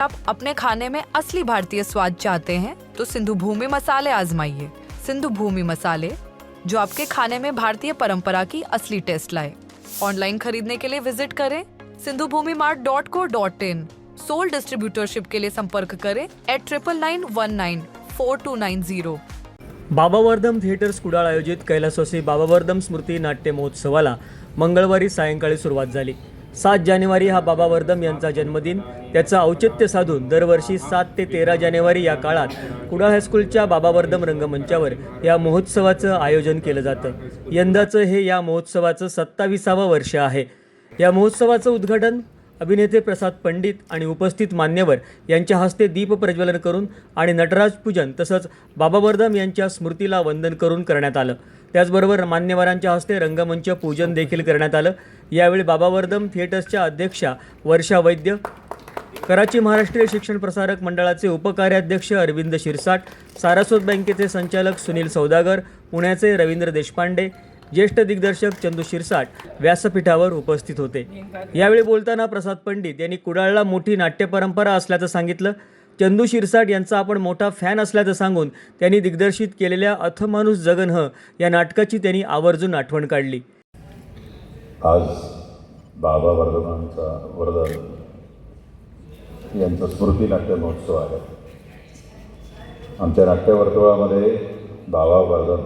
आप अपने खाने में असली भारतीय स्वाद चाहते हैं तो सिंधु भूमि मसाले आजमाइए। सिंधु भूमि मसाले, जो आपके खाने में भारतीय परंपरा की असली टेस्ट लाए। ऑनलाइन खरीदने के लिए विज़िट करें Sindhu Bhumi mart dot co dot in. Sole distributorship के लिए संपर्क करें at triple nine one nine four two nine zero Babavardham theatres Kudal आयोजित कैलासवासी बाबावर्धम स्मृती नाट्य महोत्सवाला मंगळवारी सायंकाळी सुरुवात झाली. सात जानेवारी हा बाबावर्धम यांचा जन्मदिन. त्याचं औचित्य साधून दरवर्षी सात ते तेरा जानेवारी या काळात कुडाळ हायस्कूलच्या बाबावर्धम रंगमंचावर या महोत्सवाचं आयोजन केलं जातं. यंदाचं हे या महोत्सवाचं सत्ताविसावं वर्ष आहे. या महोत्सवाचं उद्घाटन अभिनेते प्रसाद पंडित आणि उपस्थित मान्यवर यांच्या हस्ते दीप प्रज्वलन करून आणि नटराज पूजन तसंच बाबावर्धम यांच्या स्मृतीला वंदन करून करण्यात आलं. त्याचबरोबर मान्यवरांच्या हस्ते रंगमंच पूजन देखील करण्यात आलं. यावेळी बाबावर्धम थिएटर्सच्या अध्यक्षा वर्षा वैद्य कराची महाराष्ट्रीय शिक्षण प्रसारक मंडळाचे उपकार्याध्यक्ष अरविंद शिरसाट सारस्वत बँकेचे संचालक सुनील सौदागर पुण्याचे रवींद्र देशपांडे ज्येष्ठ दिग्दर्शक चंदू शिरसाट व्यासपीठावर उपस्थित होते. यावेळी बोलताना प्रसाद पंडित यांनी कुडाळला मोठी नाट्य परंपरा असल्याचं सांगितलं. चंदू शिरसाट यांचा आपण मोठा फॅन असल्याचं सांगून त्यांनी दिग्दर्शित केलेल्या अथमाणूस जगन ह या नाटकाची त्यांनी आवर्जून आठवण काढली. आज बाबा वर्धमानचा वर्धन यांचा स्मृती नाट्य महोत्सव आहे. आमच्या नाट्यवर्तुळामध्ये बाबा वर्धन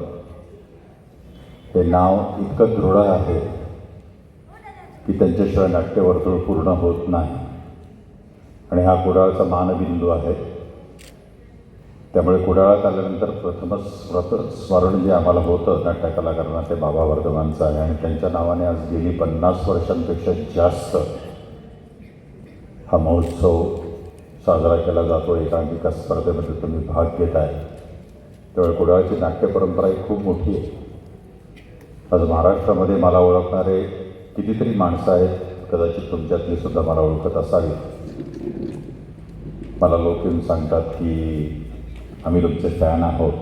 हे नाव इतकं दृढ आहे की त्यांच्याशिवाय नाट्यवर्तुळ पूर्ण होत नाही. आणि हा कुडाळचा मानबिंदू आहे. त्यामुळे कुडाळात आल्यानंतर प्रथमच स्मृत स्मरण जे आम्हाला होतं नाट्य कलाकारांना ते बाबा वर्धमानचं आहे आणि त्यांच्या नावाने आज गेली पन्नास वर्षांपेक्षा जास्त हा महोत्सव साजरा केला जातो. एकांकिका स्पर्धेमध्ये तुम्ही भाग घेत आहे त्यामुळे कुडाळची नाट्य परंपरा ही खूप मोठी आहे. आज महाराष्ट्रामध्ये मला ओळखणारे कितीतरी माणसं आहेत कदाचित तुमच्यातली सुद्धा मला ओळखत असावी मला लोक येऊन सांगतात की आम्ही तुमचे फॅन आहोत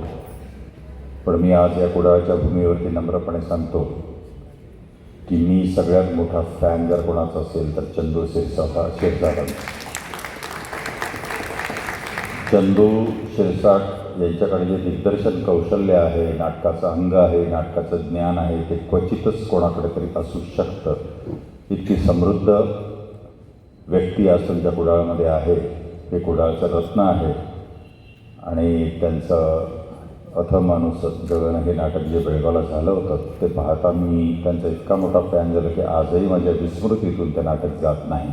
पण मी आज या कुडाळच्या भूमीवरती नम्रपणे सांगतो की मी सगळ्यात मोठा फॅन जर कोणाचा असेल तर चंदू शिरसाटा शिरसाट चंदू शिरसाट यांच्याकडे जे दिग्दर्शन कौशल्य आहे नाटकाचं अंग आहे नाटकाचं ज्ञान आहे ते क्वचितच कोणाकडे तरी असू शकतं इतकी समृद्ध व्यक्ती आज तुमच्या कुडाळमध्ये आहे हे कुडाळचं रत्न आहे आणि त्यांचं अथमानुस जगण हे नाटक जे बेळगावला झालं होतं ते पाहता मी त्यांचा इतका मोठा फॅन झालो की आजही माझ्या विस्मृतीतून ते नाटक जात नाही.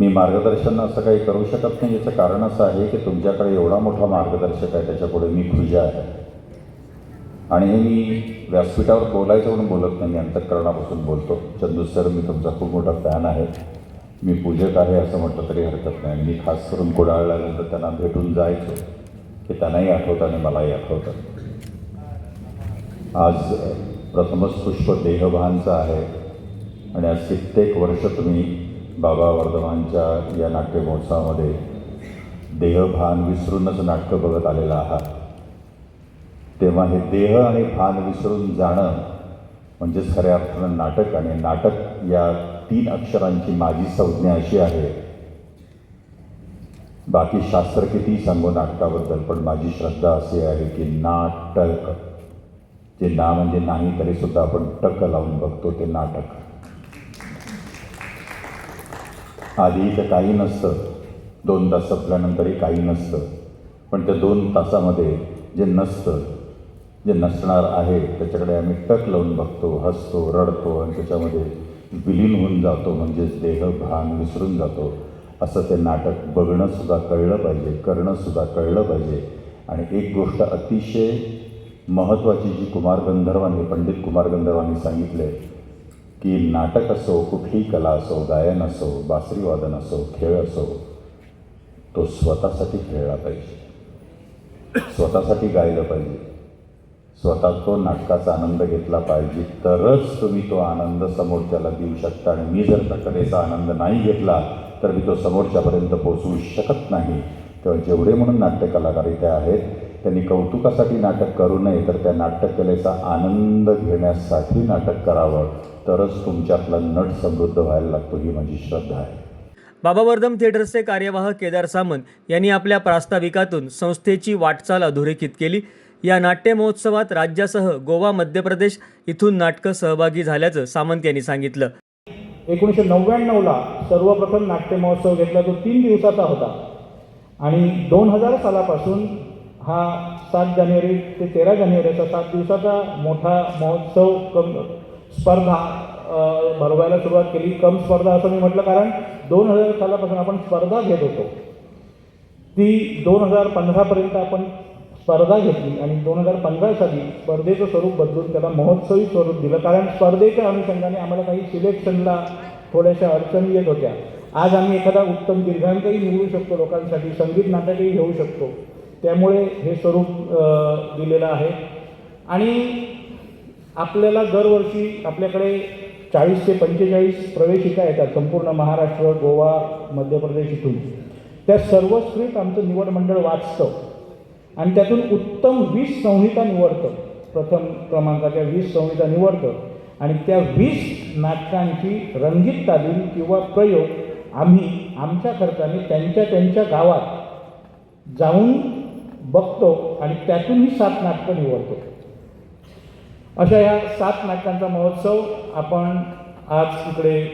मी मार्गदर्शन असं काही करू शकत नाही. याचं कारण असं आहे की तुमच्याकडे एवढा मोठा मार्गदर्शक आहे त्याच्यापुढे मी खुजा आहे. आणि हे मी व्यासपीठावर बोलायचं म्हणून बोलत नाही मी अंतःकरणापासून बोलतो. चंदू सर मी तुमचा खूप मोठा फॅन आहे. मी पूजक आहे असं म्हटलं तरी हरकत नाही. मी खास करून कुडाळल्यानंतर त्यांना भेटून जायचो. की त्यांनाही आठवतं आणि मलाही आठवतं आज प्रथमच पुष्प देहभानचं आहे. आणि आज कित्येक वर्ष तुम्ही बाबा वर्धमानच्या या नाट्य महोत्सवामध्ये देहभान विसरूनच नाटकं बघत आलेला आहात. तेव्हा हे देह आणि भान विसरून जाणं म्हणजेच खऱ्या अर्थानं नाटक आणि नाटक या तीन अक्षरांची माझी संज्ञा अशी आहे. बाकी शास्त्र किती सांगू नाटकाबद्दल पण माझी श्रद्धा अशी आहे की नाटक. जे ना म्हणजे नाही तरी सुद्धा आपण टक लावून बघतो ते नाटक. आधी इथं काही नसतं. दोन तास संपल्यानंतरही काही नसतं. पण त्या दोन तासामध्ये जे नसतं जे नसणार आहे त्याच्याकडे आम्ही टक लावून बघतो हसतो रडतो आणि त्याच्यामध्ये विलीन होऊन जातो म्हणजेच देह भान विसरून जातो. असं ते नाटक बघणंसुद्धा कळलं पाहिजे करणंसुद्धा कळलं पाहिजे. आणि एक गोष्ट अतिशय महत्त्वाची जी कुमार गंधर्वांनी पंडित कुमार गंधर्वांनी सांगितले की नाटक असो कुठलीही कला असो गायन असो बासरीवादन असो खेळ असो तो स्वतःसाठी खेळला पाहिजे. स्वतःसाठी गायलं पाहिजे. स्वतः तो नाटकाचा आनंद घेतला पाहिजे. तरच तुम्ही तो आनंद समोरच्याला देऊ शकता. आणि मी जर त्या कलेचा आनंद नाही घेतला तर मी तो समोरच्यापर्यंत पोचवू शकत नाही. तेव्हा जेवढे म्हणून नाट्यकलाकार इथे आहेत त्यांनी कौतुकासाठी नाटक करू नये तर त्या नाट्यकलेचा आनंद घेण्यासाठी नाटक करावं. तरच तुमच्यातला नट समृद्ध व्हायला लागतो ही माझी श्रद्धा आहे. बाबा वर्धम थिएटर्सचे कार्यवाह केदार सामंत यांनी आपल्या प्रास्ताविकातून संस्थेची वाटचाल अधोरेखित केली. या नाट्य महोत्सवात राज्यासह गोवा मध्य प्रदेश इथून नाटकं सहभागी झाल्याचं सामंत यांनी सांगितलं. एकोणीसशे नव्याण्णवला सर्वप्रथम नाट्य महोत्सव घेतला तो तीन दिवसाचा होता. आणि दोन हजार सालापासून हा सात जानेवारी ते तेरा जानेवारीचा सात दिवसाचा मोठा महोत्सव कम स्पर्धा भरवायला सुरुवात केली. कम स्पर्धा असं मी म्हटलं कारण दोन हजार सालापासून आपण स्पर्धा घेत होतो. ती दोन हजार पंधरापर्यंत आपण स्पर्धा घेतली आणि दोन हजार पंधरा साली स्पर्धेचं स्वरूप बदलून त्याला महोत्सवी स्वरूप दिलं. कारण स्पर्धेच्या अनुषंगाने आम्हाला काही सिलेक्शनला थोड्याशा अडचणी येत होत्या. आज आम्ही एखादा उत्तम दीर्घांकही निवडू शकतो लोकांसाठी संगीत नाटकही घेऊ शकतो. त्यामुळे हे स्वरूप दिलेलं आहे. आणि आपल्याला दरवर्षी आपल्याकडे चाळीस ते पंचेचाळीस प्रवेशिका येतात संपूर्ण महाराष्ट्र गोवा मध्य प्रदेश इथून. त्या सर्व स्क्रिप्ट आमचं निवड मंडळ वाचतं. आणि त्यातून उत्तम वीस संहिता निवडतं. प्रथम क्रमांकाच्या वीस संहिता निवडतं. आणि त्या वीस नाटकांची रंगीत तालीम किंवा प्रयोग आम्ही आमच्या खर्चाने त्यांच्या त्यांच्या गावात जाऊन बघतो आणि त्यातून ही सात नाटकं निवडतो. अशा या सात नाटकांचा महोत्सव आपण आज इकडे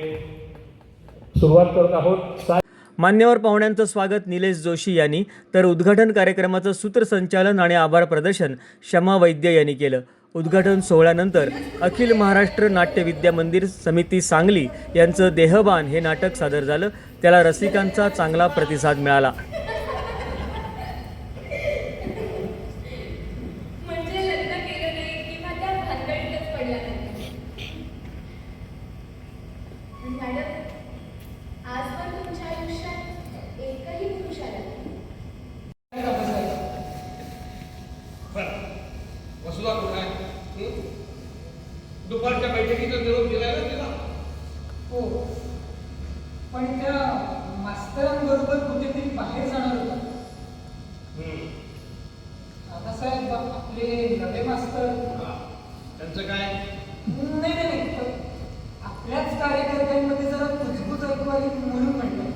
सुरुवात करत आहोत. सात मान्यवर पाहुण्यांचं स्वागत. निलेश जोशी यांनी. तर उद्घाटन कार्यक्रमाचं सूत्रसंचालन आणि आभार प्रदर्शन शमा वैद्य यांनी केलं. उद्घाटन सोहळ्यानंतर अखिल महाराष्ट्र नाट्य विद्या मंदिर समिती सांगली यांचं देहबान हे नाटक सादर झालं. त्याला रसिकांचा चांगला प्रतिसाद मिळाला म्हणजे लग्न केलं नाही किंवा त्या भानगडीतच पडला नाही मॅडम आज पण तुमच्या आयुष्यात एकही पुरुष आला नाही वसुला कुठं आहे? दुपारच्या बैठकीचा निरोप दिलाय ना तिला? हो. पण त्या मास्तरांबरोबर कुठेतरी बाहेर जाणार होता. दादासाहेब आपले नवे मास्तर. त्यांचं काय? नाही नाही आपल्याच कार्यकर्त्यांमध्ये जरा कुजबूज ऐकू आली म्हणून म्हणलं